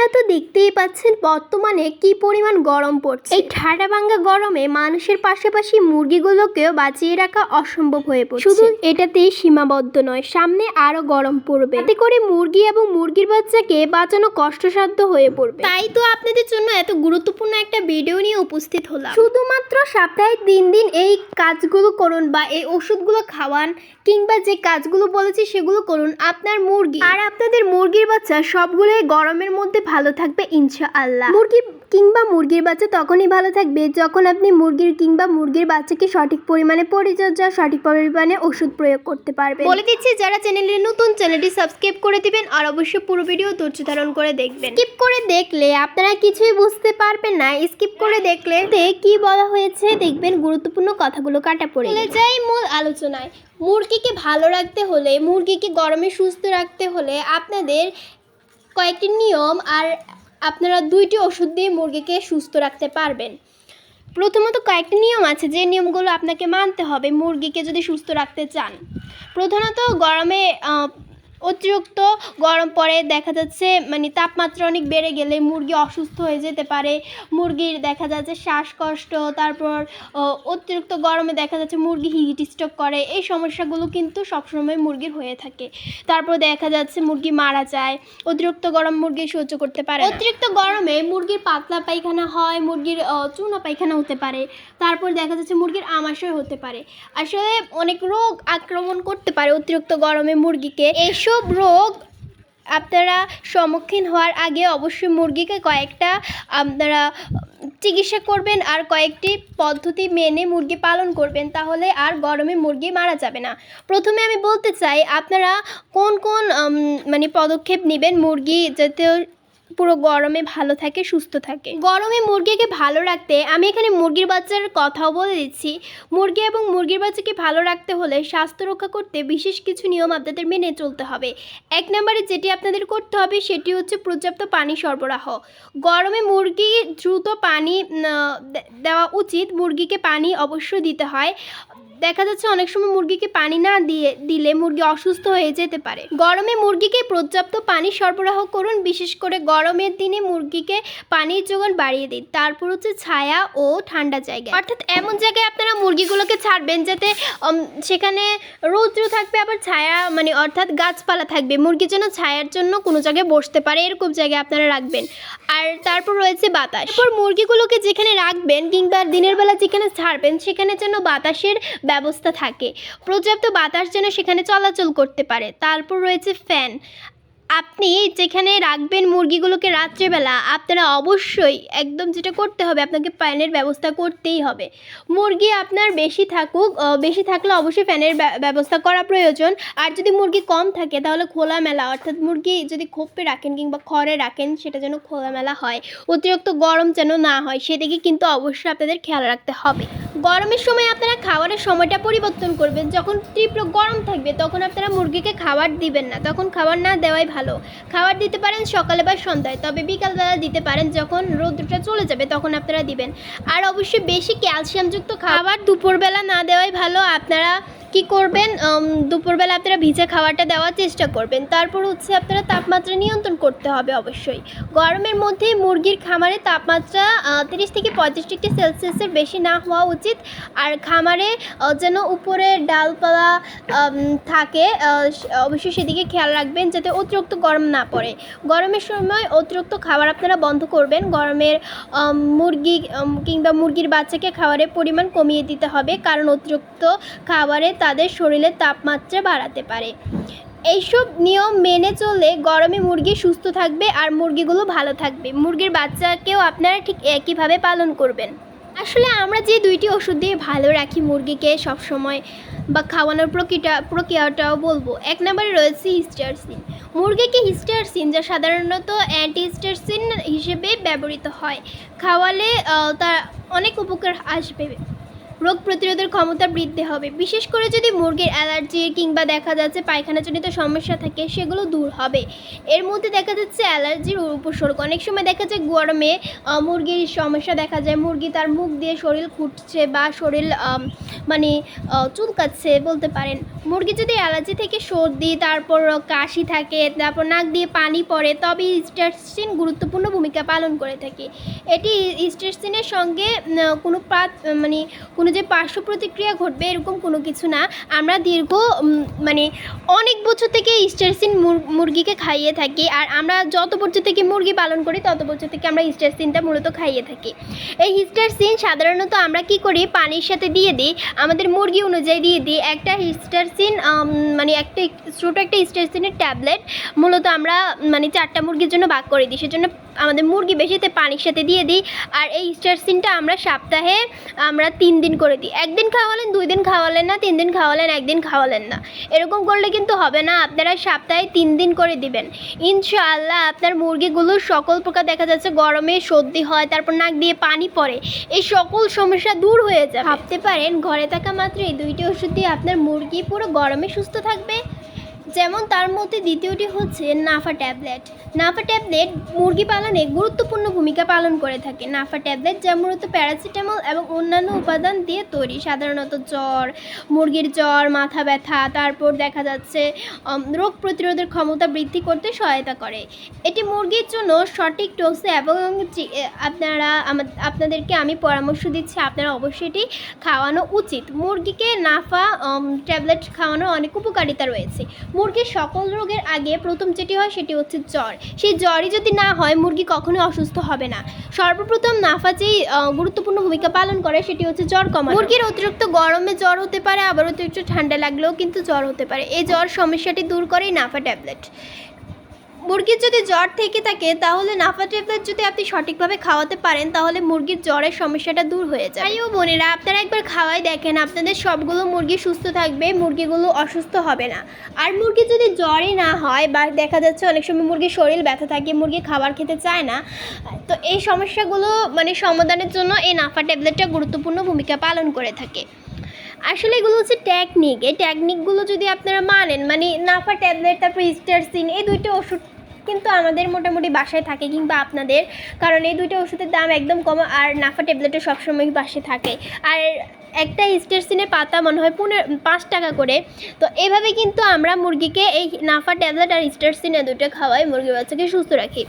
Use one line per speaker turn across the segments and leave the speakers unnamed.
আপনারা তো দেখতেই পাচ্ছেন বর্তমানে কি পরিমাণ গরম পড়ছে। এই ঠাডা ভাঙ্গা গরমে মানুষের পাশাপাশি মুরগিগুলোকেও বাঁচিয়ে রাখা অসম্ভব হয়ে পড়ছে। শুধু এটাতেই সীমাবদ্ধ নয় সামনে আরও গরম পড়বে। এতে করে মুরগি এবং মুরগির বাচ্চাকে বাঁচানো কষ্টসাধ্য হয়ে পড়বে। তাই তো আপনাদের জন্য এত গুরুত্বপূর্ণ একটা ভিডিও নিয়ে উপস্থিত হলাম। শুধুমাত্র সপ্তাহে তিন দিন এই কাজগুলো করুন বা এই ওষুধগুলো খাওয়ান কিংবা যে কাজগুলো বলেছি সেগুলো করুন। আপনার মুরগি আর আপনাদের মুরগির বাচ্চা সবগুলোই গরমের মধ্যে ভালো থাকবে ইনশাআল্লাহ। মুরগি কিংবা মুরগির বাচ্চা তখনই ভালো থাকবে যখন আপনি মুরগির কিংবা মুরগির বাচ্চাকে সঠিক পরিমাণে পরিচর্যা সঠিক পরিমাণে ওষুধ প্রয়োগ করতে পারবে বলে দিচ্ছি যারা চ্যানেলে নতুন চ্যানেলটি সাবস্ক্রাইব করে দিবেন আর অবশ্যই পুরো ভিডিও ধৈর্য ধারণ করে দেখবেন। স্কিপ করে দেখলে আপনারা কিছুই বুঝতে পারবেন না। স্কিপ করে দেখলে কি বলা হয়েছে দেখবেন গুরুত্বপূর্ণ কথাগুলো কাটা পড়ে চলে যাই মূল আলোচনায়। মুরগিকে ভালো রাখতে হলে মুরগিকে গরমে সুস্থ রাখতে হলে আপনাদের কয়েকটি নিয়ম আর আপনারা দুইটি ওষুধ দিয়ে মুরগিকে সুস্থ রাখতে পারবেন। প্রথমত কয়েকটি নিয়ম আছে যে নিয়মগুলো আপনাকে মানতে হবে মুরগিকে যদি সুস্থ রাখতে চান। প্রধানত গরমে অতিরিক্ত গরম পড়ে দেখা যাচ্ছে মানে তাপমাত্রা অনেক বেড়ে গেলে মুরগি অসুস্থ হয়ে যেতে পারে। মুরগির দেখা যাচ্ছে শ্বাসকষ্ট, তারপর অতিরিক্ত গরমে দেখা যাচ্ছে মুরগি হিট স্ট্রোক করে। এই সমস্যাগুলো কিন্তু সবসময় মুরগির হয়ে থাকে। তারপর দেখা যাচ্ছে মুরগি মারা যায়। অতিরিক্ত গরম মুরগি সহ্য করতে পারে অতিরিক্ত গরমে মুরগির পাতলা পায়খানা হয়, মুরগির চুনা পায়খানা হতে পারে। তারপর দেখা যাচ্ছে মুরগির আমাশয় হতে পারে। আসলে অনেক রোগ আক্রমণ করতে পারে অতিরিক্ত গরমে মুরগিকে। এইসব রোগ আপনারা সম্মুখীন হওয়ার আগে অবশ্যই মুরগিকে কয়েকটা, আপনারা চিকিৎসা করবেন আর কয়েকটি পদ্ধতি মেনে মুরগি পালন করবেন, তাহলে আর গরমে মুরগি মারা যাবে না। প্রথমে আমি বলতে চাই, আপনারা কোন কোন মানে পদক্ষেপ নেবেন মুরগি যাতে পুরো গরমে ভালো থাকে, সুস্থ থাকে। গরমে মুরগিকে ভালো রাখতে আমি এখানে মুরগির বাচ্চার কথাও বলে দিচ্ছি। মুরগি এবং মুরগির বাচ্চাকে ভালো রাখতে হলে স্বাস্থ্য রক্ষা করতে বিশেষ কিছু নিয়ম আপনাদের মেনে চলতে হবে। এক নম্বরে যেটি আপনাদের করতে হবে সেটি হচ্ছে পর্যাপ্ত পানি সরবরাহ। গরমে মুরগি দ্রুত পানি দেওয়া উচিত। মুরগিকে পানি অবশ্যই দিতে হয়। দেখা যাচ্ছে অনেক সময় মুরগিকে পানি না দিয়ে, দিলে মুরগি অসুস্থ হয়ে যেতে পারে। গরমে মুরগিকে পর্যাপ্ত পানি সরবরাহ করুন, বিশেষ করে গরমের দিনে মুরগিকে পানির যোগান বাড়িয়ে দিন। তারপর হচ্ছে ছায়া ও ঠান্ডা জায়গা অর্থাৎ এমন জায়গায় আপনারা মুরগিগুলোকে ছাড়বেন যাতে সেখানে রৌদ্র থাকবে, আবার ছায়া মানে অর্থাৎ গাছপালা থাকবে। মুরগি যেন ছায়ার জন্য কোনো জায়গায় বসতে পারে, এরকম জায়গায় আপনারা রাখবেন। আর তারপর রয়েছে বাতাস। এরপর মুরগিগুলোকে যেখানে রাখবেন কিংবা দিনের বেলা যেখানে ছাড়বেন, সেখানে যেন বাতাসের ব্যবস্থা থাকে। পর্যাপ্ত বাতাস যেন সেখানে চলাচল করতে পারে। তারপর রয়েছে ফ্যান। আপনি যেখানে রাখবেন মুরগিগুলোকে রাত্রেবেলা, আপনারা অবশ্যই একদম যেটা করতে হবে, আপনাকে ফ্যানের ব্যবস্থা করতেই হবে। মুরগি আপনার বেশি থাকুক বেশি থাকলে অবশ্যই ফ্যানের ব্য- ব্যবস্থা করা প্রয়োজন। আর যদি মুরগি কম থাকে, তাহলে খোলামেলা, অর্থাৎ মুরগি যদি খোপে রাখেন কিংবা খড়ে রাখেন, সেটা যেন খোলামেলা হয়। অতিরিক্ত গরম যেন না হয়, সেদিকে কিন্তু অবশ্যই আপনাদের খেয়াল রাখতে হবে। গরমের সময় আপনারা খাবারের সময়টা পরিবর্তন করবেন। যখন তীব্র গরম থাকবে, তখন আপনারা মুরগিকে খাবার দিবেন না। তখন খাবার না দেওয়াই ভালো। খাবার দিতে পারেন সকালে বা সন্ধ্যায়, তবে বিকালবেলা দিতে পারেন। যখন রোদ্রটা চলে যাবে, তখন আপনারা দিবেন। আর অবশ্যই বেশি ক্যালসিয়ামযুক্ত খাবার দুপুরবেলা না দেওয়াই ভালো। আপনারা কি করবেন? দুপুরবেলা আপনারা ভিজে খাবারটা দেওয়ার চেষ্টা করবেন। তারপর হচ্ছে আপনারা তাপমাত্রা নিয়ন্ত্রণ করতে হবে অবশ্যই। গরমের মধ্যে মুরগির খামারে তাপমাত্রা তিরিশ থেকে পঁয়ত্রিশ ডিগ্রি সেলসিয়াসের বেশি না হওয়া উচিত। আর খামারে যেন উপরে ডালপালা থাকে অবশ্যই সেদিকে খেয়াল রাখবেন যাতে অতিরিক্ত গরম না পড়ে। গরমের সময় অতিরিক্ত খাবার আপনারা বন্ধ করবেন। গরমের মুরগি কিংবা মুরগির বাচ্চাকে খাবারের পরিমাণ কমিয়ে দিতে হবে। কারণ অতিরিক্ত খাবারে তাদের শরীরের তাপমাত্রা বাড়াতে পারে। এইসব নিয়ম মেনে চললে গরমে মুরগি সুস্থ থাকবে আর মুরগিগুলো ভালো থাকবে। মুরগির বাচ্চাকেও আপনারা ঠিক একইভাবে পালন করবেন। আসলে আমরা যে দুইটি ওষুধ দিয়ে ভালো রাখি মুরগিকে সবসময় বা খাওয়ানোর প্রক্রিয়া প্রক্রিয়াটাও বলব। এক নম্বরে রয়েছে হিস্টারসিন। মুরগিকে হিস্টারসিন, যা সাধারণত অ্যান্টি হিসেবে ব্যবহৃত হয়, খাওয়ালে তার অনেক উপকার আসবে। রোগ প্রতিরোধের ক্ষমতা বৃদ্ধি হবে। বিশেষ করে যদি মুরগির অ্যালার্জি কিংবা দেখা যাচ্ছে পায়খানাজনিত সমস্যা থাকে, সেগুলো দূর হবে। এর মধ্যে দেখা যাচ্ছে অ্যালার্জির উপসর্গ। অনেক সময় দেখা যায় গরমে মুরগির সমস্যা দেখা যায়। মুরগি তার মুখ দিয়ে শরীর ফুটছে বা শরীর মানে চুলকাচ্ছে বলতে পারেন। মুরগি যদি অ্যালার্জি থেকে সর্দি, তারপর কাশি থাকে, তারপর নাক দিয়ে পানি পড়ে, তবে স্টারসিন গুরুত্বপূর্ণ ভূমিকা পালন করে থাকে। এটি স্টারসিনের সঙ্গে কোনো পাত মানে কোনো যে পার্শ্ব প্রতিক্রিয়া ঘটবে এরকম কোনো কিছু না। আমরা দীর্ঘ মানে অনেক বছর থেকে স্টারসিন মুরগিকে খাইয়ে থাকি আর আমরা যত বছর থেকে মুরগি পালন করি, তত বছর থেকে আমরা স্টারসিনটা মূলত খাইয়ে থাকি। এই হিস্টারসিন সাধারণত আমরা কি করি? পানির সাথে দিয়ে দিই। আমাদের মুরগি অনুযায়ী দিয়ে দিই। একটা হিস্টারসিন মানে একটা, ছোটো একটা হিস্টারসিনের ট্যাবলেট মূলত আমরা মানে চারটা মুরগির জন্য ভাগ করে দিই। সেজন্য আমাদের মুরগি বেশিতে পানির সাথে দিয়ে দিই। আর এই হিস্টারসিনটা আমরা সপ্তাহে, আমরা তিন দিন করে দিই। একদিন খাওয়ালেন, দুই দিন খাওয়ালেন না, তিন দিন খাওয়ালেন, একদিন খাওয়ালেন না। এরকম করলে কিন্তু হবে না, আপনারা সপ্তাহে তিন দিন করে দিবেন। ইনশাআল্লাহ আপনার মুরগিগুলো সকল প্রকার দেখা যাচ্ছে, গরমে সর্দি হয়, তারপর নাক দিয়ে পানি পড়ে। এই সকল সমস্যা দূর হয়ে যাবে। ভাবতে পারেন, ঘরে থাকা মাত্রই দুইটি ওষুধ দিয়ে আপনার মুরগি পুরো গরমে সুস্থ থাকবে? যেমন তার মধ্যে দ্বিতীয়টি হচ্ছে নাফা ট্যাবলেট। নাফা ট্যাবলেট মুরগি পালনে গুরুত্বপূর্ণ ভূমিকা পালন করে থাকে। নাফা ট্যাবলেট যা মূলত প্যারাসিটামল এবং অন্যান্য উপাদান দিয়ে তৈরি, সাধারণত জ্বর, মুরগির জ্বর, মাথা ব্যথা, তারপর দেখা যাচ্ছে রোগ প্রতিরোধের ক্ষমতা বৃদ্ধি করতে সহায়তা করে। এটি মুরগির জন্য সঠিক ডোজে এবং আপনারা আপনাদেরকে আমি পরামর্শ দিচ্ছি, আপনারা অবশ্যই এটি খাওয়ানো উচিত। মুরগিকে নাফা ট্যাবলেট খাওয়ানোর অনেক উপকারিতা রয়েছে। মুরগির সকল রোগের আগে প্রথম যেটি হয় সেটি হচ্ছে জ্বর। সেই জ্বরই যদি না হয়, মুরগি কখনোই অসুস্থ হবে না। সর্বপ্রথম নাফা যেই গুরুত্বপূর্ণ ভূমিকা পালন করে সেটি হচ্ছে জ্বর কমানো। মুরগির অতিরিক্ত গরমে জ্বর হতে পারে, আবার অতিরিক্ত ঠান্ডা লাগলেও কিন্তু জ্বর হতে পারে। এই জ্বর সমস্যাটি দূর করেই নাফা ট্যাবলেট। মুরগির যদি জ্বর থেকে থাকে, তাহলে নাফা ট্যাবলেট যদি আপনি সঠিকভাবে খাওয়াতে পারেন, তাহলে মুরগির জ্বরের সমস্যাটা দূর হয়ে যায় ভাই ও বোনেরা, আপনারা একবার খাওয়াই দেখেন, আপনাদের সবগুলো মুরগি সুস্থ থাকবে, মুরগিগুলো অসুস্থ হবে না। আর মুরগি যদি জ্বরই না হয় বা দেখা যাচ্ছে অনেক সময় মুরগির শরীর ব্যথা থাকে, মুরগি খাবার খেতে চায় না, তো এই সমস্যাগুলো মানে সমাধানের জন্য এই নাফা ট্যাবলেটটা গুরুত্বপূর্ণ ভূমিকা পালন করে থাকে। আসলে এগুলো হচ্ছে টেকনিক এই টেকনিকগুলো যদি আপনারা মানেন মানে নাফা ট্যাবলেট, তারপর স্টারসিন এই দুইটা ওষুধ কিন্তু আমাদের মোটামুটি বাসায় থাকে কিংবা আপনাদের, কারণ এই দুইটা ওষুধের দাম একদম কম, আর নাফা ট্যাবলেটও সবসময় বাসায় থাকে। আর একটা স্টারসিনের পাতা মনে হয় পনেরো, পাঁচ টাকা করে। তো এভাবে কিন্তু আমরা মুরগিকে এই নাফা ট্যাবলেট আর স্টারসিন দুটো খাওয়াই, মুরগির বাচ্চাকে সুস্থ রাখি।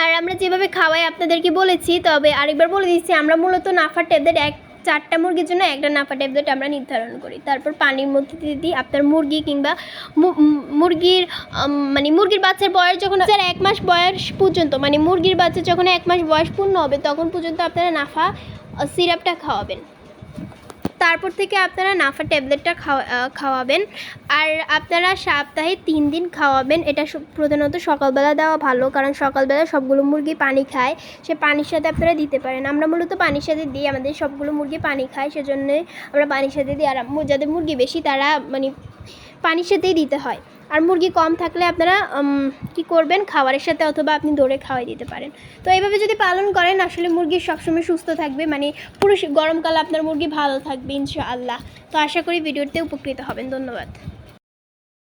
আর আমরা যেভাবে খাওয়াই আপনাদেরকে বলেছি, তবে আরেকবার বলে দিচ্ছি, আমরা মূলত নাফা ট্যাবলেট এক চারটা মুরগির জন্য একটা নাফা ট্যাবলেট আমরা নির্ধারণ করি। তারপর পানির মধ্যে দিয়ে দিই। আপনার মুরগি কিংবা মুরগির মানে মুরগির বাচ্চার বয়স যখন স্যার এক মাস বয়স পর্যন্ত মানে মুরগির বাচ্চা যখন এক মাস বয়স পূর্ণ হবে, তখন পর্যন্ত আপনারা নাফা সিরাপটা খাওয়াবেন। তারপর থেকে আপনারা নাফা ট্যাবলেটটা খাওয়া খাওয়াবেন। আর আপনারা সপ্তাহে তিন দিন খাওয়াবেন। এটা প্রধানত সকালবেলা দেওয়া ভালো, কারণ সকালবেলা সবগুলো মুরগি পানি খায়। সে পানির সাথে আপনারা দিতে পারেন। আমরা মূলত পানির সাথে দিই, আমাদের সবগুলো মুরগি পানি খায়। সেজন্য আমরা পানির সাথে দিই। আর যাদের মুরগি বেশি, তারা মানে পানির সাথেই দিতে হয়। আর মুরগি কম থাকলে আপনারা কি করবেন? খাবারের সাথে অথবা আপনি দৌড়ে খাওয়াই দিতে পারেন। তো এইভাবে যদি পালন করেন, আসলে মুরগি সবসময় সুস্থ থাকবে। মানে পুরো গরমকালে আপনার মুরগি ভালো থাকবে, ইনশাআল্লাহ। তো আশা করি ভিডিওতে উপকৃত হবেন। ধন্যবাদ।